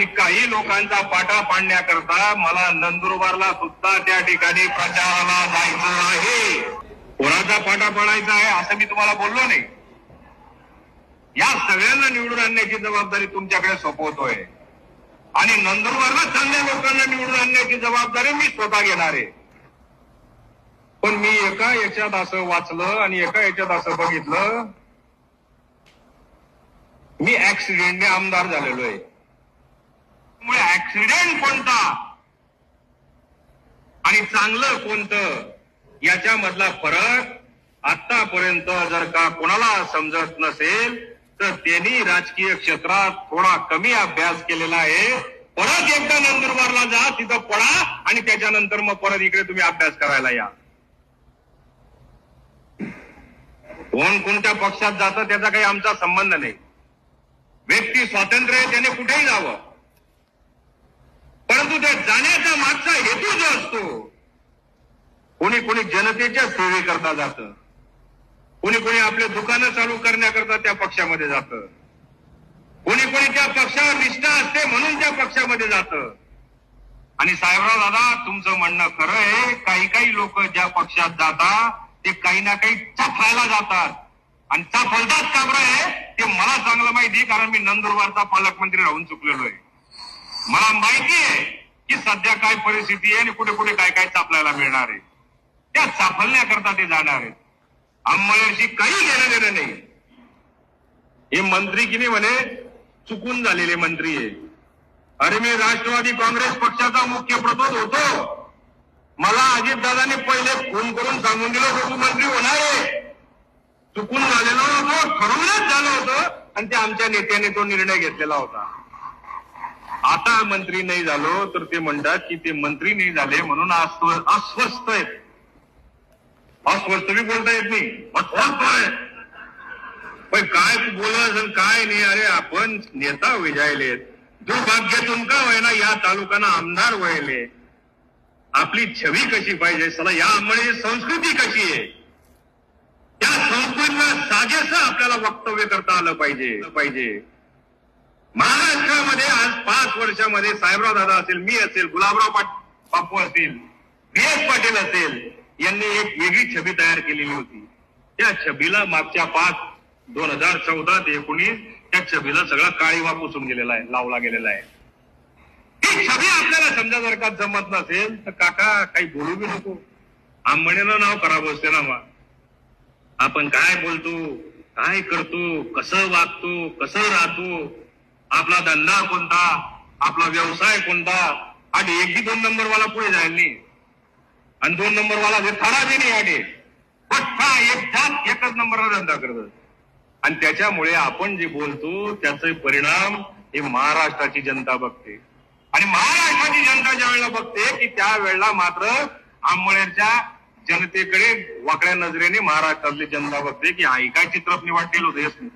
आणि काही लोकांचा पाटा पाडण्याकरता मला नंदुरबारला सुद्धा त्या ठिकाणी प्रचाराला जायचं आहे. कोणाचा पाटा पाडायचा आहे असं मी तुम्हाला बोललो नाही. या सगळ्यांना निवडून आणण्याची जबाबदारी तुमच्याकडे सोपवतोय. आणि नंदुरबारला चांगल्या लोकांना निवडून आणण्याची जबाबदारी मी स्वतः घेणार आहे. पण मी एका याच्यात असं वाचलं आणि एका याच्यात असं बघितलं. मी ऍक्सिडेंटने आमदार झालेलो आहे. ऍक्सिडेंट कोणता? आणि चांगलं कोणतं? याच्यामधला फरक आतापर्यंत जर का कोणाला समजत नसेल तर त्यांनी राजकीय क्षेत्रात थोडा कमी अभ्यास केलेला आहे. परत एकदा नंदुरबारला जा तिथं पडा आणि त्याच्यानंतर मग परत इकडे तुम्ही अभ्यास करायला या. कोण कोणत्या पक्षात जातं त्याचा काही आमचा संबंध नाही. व्यक्ती स्वातंत्र्य आहे त्याने कुठेही जावं. परंतु त्या जाण्याचा मागचा हेतू जो असतो कोणी कोणी जनतेच्या सेवेकरता जातं. कोणी कोणी आपले दुकानं चालू करण्याकरता त्या पक्षामध्ये जातं. कोणी कोणी त्या पक्षावर निष्ठा असते म्हणून त्या पक्षामध्ये जातं. आणि साहेबराव दादा तुमचं म्हणणं खरं आहे. काही काही लोक ज्या पक्षात जातात ते काही ना काही चफायला जातात. आणि चफलतात का बरं आहे ते मला चांगलं माहिती आहे कारण मी नंदुरबारचा पालकमंत्री राहून चुकलेलो आहे. मला माहिती आहे की सध्या काय परिस्थिती आहे आणि कुठे कुठे काय काय चापलायला मिळणार आहे. त्या चापलण्याकरता ते जाणार आहेत. अंमळ्याशी काही घेणं देणं नाही. हे मंत्री की नाही म्हणे? चुकून झालेले मंत्री आहे. अरे मी राष्ट्रवादी काँग्रेस पक्षाचा मुख्य प्रतोद होतो. मला अजितदादांनी पहिले फोन करून सांगून दिलं होतं तू मंत्री होणार आहे. चुकून झालेलं होतो ठरवूनच झालं होतं आणि ते आमच्या नेत्याने तो निर्णय घेतलेला होता. आता मंत्री नाही झालो तर ते म्हणतात की ते मंत्री नाही झाले म्हणून अस्व- अस्वस्थ आहेत. अस्वस्थ बी बोलता येत नाही अस्वस्थ आहे पण काय बोलत काय नाही अरे आपण नेता विजायलेत दुर्भाग्यातून का व्हायना या तालुक्यानं आमदार व्हायले? आपली छवी कशी पाहिजे? चला या म्हणजे संस्कृती कशी आहे? त्या संस्कृतीला साजेसं आपल्याला वक्तव्य करता आलं पाहिजे पाहिजे. महाराष्ट्रामध्ये आज पाच वर्षामध्ये साहेबराव दादा असेल मी असेल गुलाबराव पाट- बापू असतील बी एस पाटील असेल यांनी एक वेगळी छबी तयार केलेली होती. त्या छबीला मागच्या पाच दोन हजार चौदा ते एकोणीस त्या छबीला सगळा काळीवा पुसून गेलेला आहे लावला गेलेला आहे. ती छबी आपल्याला समजा जर का जमत नसेल तर काका काही बोलू बी नको. आंबणीनं नाव खराब असते ना मग. आपण काय बोलतो काय करतो कसं वागतो कसं राहतो आपला धंदा कोणता आपला व्यवसाय कोणता आणि एक दोन दोन नंबरवाला पुढे जाईल नाही. आणि दोन नंबरवाला हे थडा बी नाही आणि पट्टा एक एकच नंबरला धंदा करत आणि त्याच्यामुळे आपण जे बोलतो त्याचे परिणाम हे महाराष्ट्राची जनता बघते. आणि महाराष्ट्राची जनता ज्या वेळेला बघते की त्या वेळेला मात्र आंबळ्याच्या जनतेकडे वाकड्या नजरेने महाराष्ट्रातली जनता बघते की ऐकायची ही काय केलो वाटेल